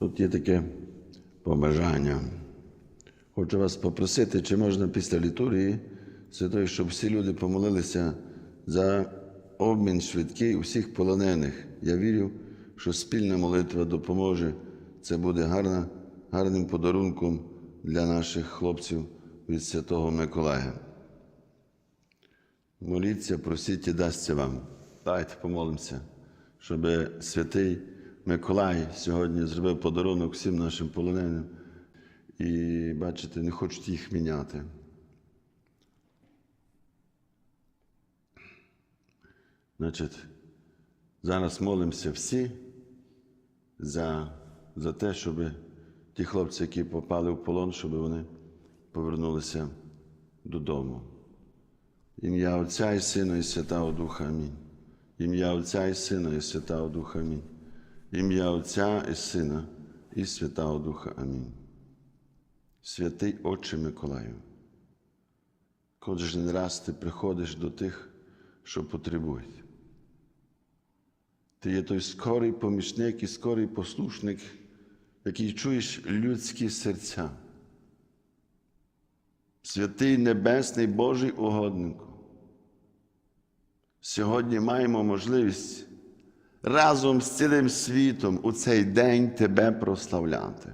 Тут є таке побажання. Хочу вас попросити, чи можна після літургії святої, щоб всі люди помолилися за обмін швидкий усіх полонених. Я вірю, що спільна молитва допоможе. Це буде гарна, гарним подарунком для наших хлопців від Святого Миколая. Моліться, просіть і дасться вам. Давайте помолимося, щоб святий Миколай сьогодні зробив подарунок всім нашим полоненим. І бачите, не хочуть їх міняти. Значить, зараз молимося всі за, за те, щоб ті хлопці, які попали в полон, щоб вони повернулися додому. Ім'я Отця і Сина, і Святого Духа Амінь. Ім'я Отця і Сина, і Святого Духа Амінь. Ім'я Отця і Сина, і Святого Духа Амінь. Святий Отче Миколаю, кожен раз ти приходиш до тих, що потребують. Ти є той скорий помічник і скорий послушник, який чуєш людські серця. Святий Небесний Божий угоднику. Сьогодні маємо можливість разом з цілим світом у цей день Тебе прославляти.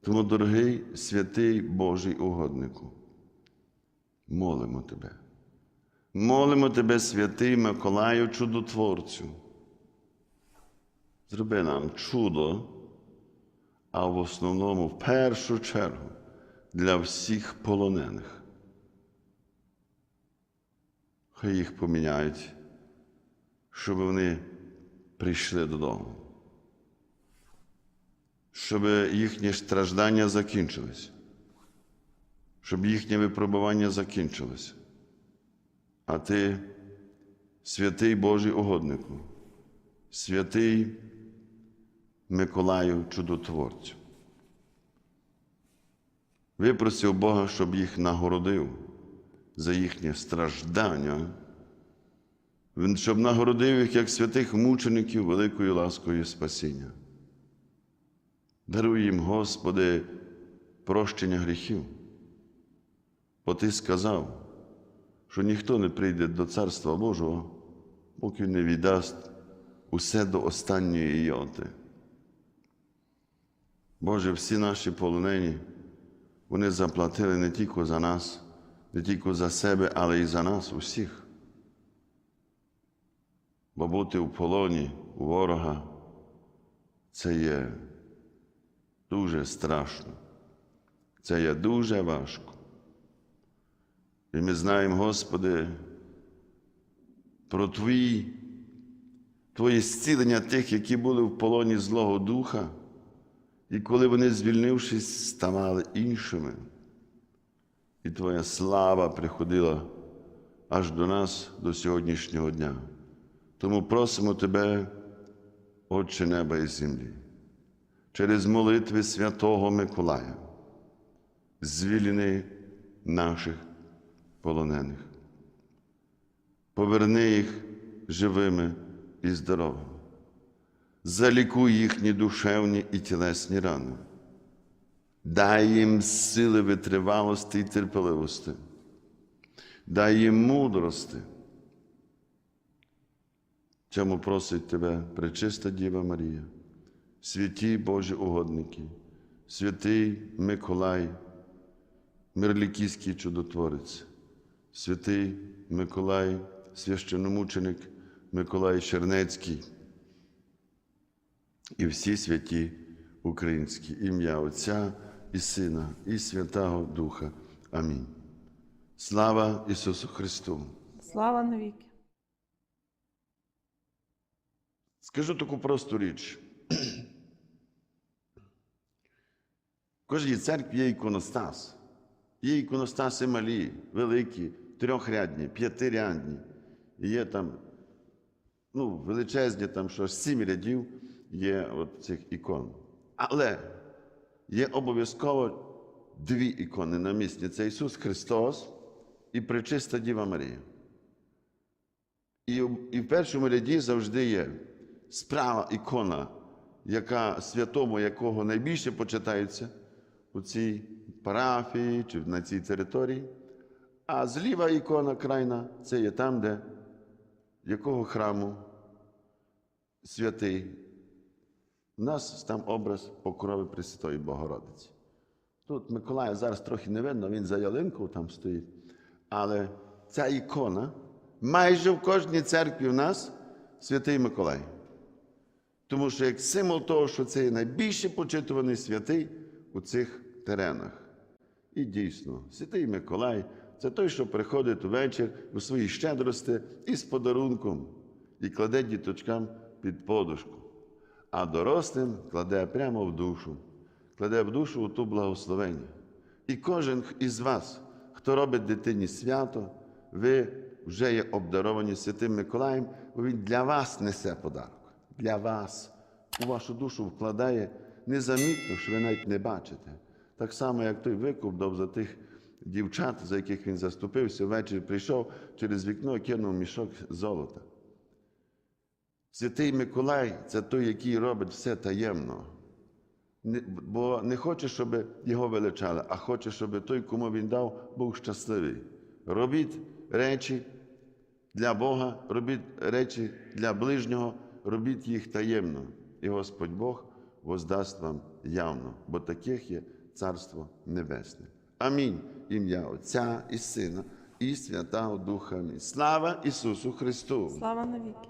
Тому, дорогий святий Божий угоднику, молимо Тебе. Молимо Тебе, святий Миколаю, чудотворцю. Зроби нам чудо, а в основному, в першу чергу, для всіх полонених. Хай їх поміняють, щоб вони прийшли додому, щоб їхнє страждання закінчилось, щоб їхнє випробування закінчилося. А ти, святий Божий угоднику, святий Миколаю чудотворцю. Випросив Бога, щоб їх нагородив за їхнє страждання, Він щоб нагородив їх як святих мучеників великою ласкою спасіння. Даруй їм, Господи, прощення гріхів, бо Ти сказав, що ніхто не прийде до Царства Божого, поки не віддасть усе до останньої йоти. Боже, всі наші полонені, вони заплатили не тільки за нас, не тільки за себе, але й за нас усіх. Бо бути в полоні у ворога це є дуже страшно, це є дуже важко. І ми знаємо, Господи, про Твої, Твоє зцілення тих, які були в полоні Злого Духа, і коли вони, звільнившись, ставали іншими. І Твоя слава приходила аж до нас до сьогоднішнього дня. Тому просимо Тебе, Отче неба і землі, через молитви святого Миколая, звільни наших полонених. Поверни їх живими і здоровими. Залікуй їхні душевні і тілесні рани. Дай їм сили витривалості і терпеливості. Дай їм мудрости. Цьому просить тебе, пречиста Діва Марія, святі Божі угодники, святий Миколай, Мирлікійський чудотворець, святий Миколай, священомученик Миколай Чернецький і всі святі українські ім'я Отця і Сина, і Святого Духа. Амінь. Слава Ісусу Христу! Слава навіки. Скажу таку просту річ. В кожній церкві є іконостас. Є іконостаси малі, великі, трьохрядні, п'ятирядні. Є там ну, величезні, там що сім рядів є от цих ікон. Але є обов'язково дві ікони на місці. Це Ісус Христос і Пречиста Діва Марія. І, і в першому ряді завжди є справа ікона яка, святому якого найбільше почитається у цій парафії чи на цій території. А зліва ікона крайна це є там, де якого храму святий. У нас там образ покрови Пресвятої Богородиці. Тут Миколая зараз трохи не видно, він за ялинкою там стоїть. Але ця ікона майже в кожній церкві в нас святий Миколай. Тому що як символ того, що це є найбільше почитуваний святий у цих теренах. І дійсно, святий Миколай це той, що приходить увечір у свої щедрості із подарунком і кладе діточкам під подушку, а дорослим кладе прямо в душу, кладе в душу у ту благословення. І кожен із вас, хто робить дитині свято, ви вже є обдаровані Святим Миколаєм, бо він для вас несе подарок. Для вас у вашу душу вкладає незамітно, що ви навіть не бачите. Так само, як той викуп дав за тих дівчат, за яких він заступився, ввечері прийшов через вікно і кинув мішок золота. Святий Миколай це той, який робить все таємно. Бо не хоче, щоб його величали, а хоче, щоб той, кому він дав, був щасливий. Робіть речі для Бога, робіть речі для ближнього, робіть їх таємно. І Господь Бог воздасть вам явно, бо таких є Царство Небесне. Амінь. Ім'я Отця і Сина, і Святого Духа. Амінь. Слава Ісусу Христу! Слава навіки.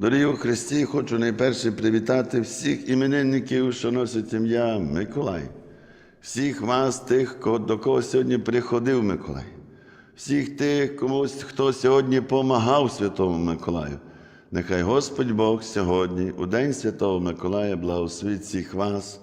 Дорогі у Христі, хочу найперше привітати всіх іменинників, що носять ім'я Миколай, всіх вас, тих, до кого сьогодні приходив Миколай, всіх тих, комусь, хто сьогодні помагав Святому Миколаю. Нехай Господь Бог сьогодні, у День Святого Миколая, благословить всіх вас.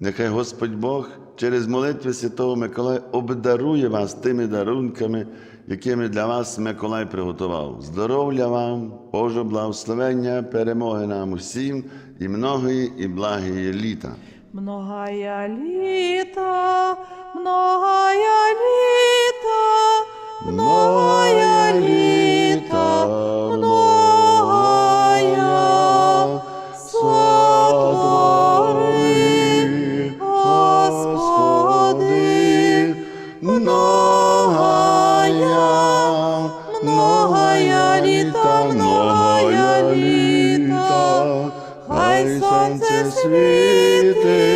Нехай Господь Бог через молитви Святого Миколая обдарує вас тими дарунками, якими для вас Миколай приготував. Здоров'я вам, Божого благословення, перемоги нам усім і многої і благої літа. Многая літа, многая літа, многая birthday.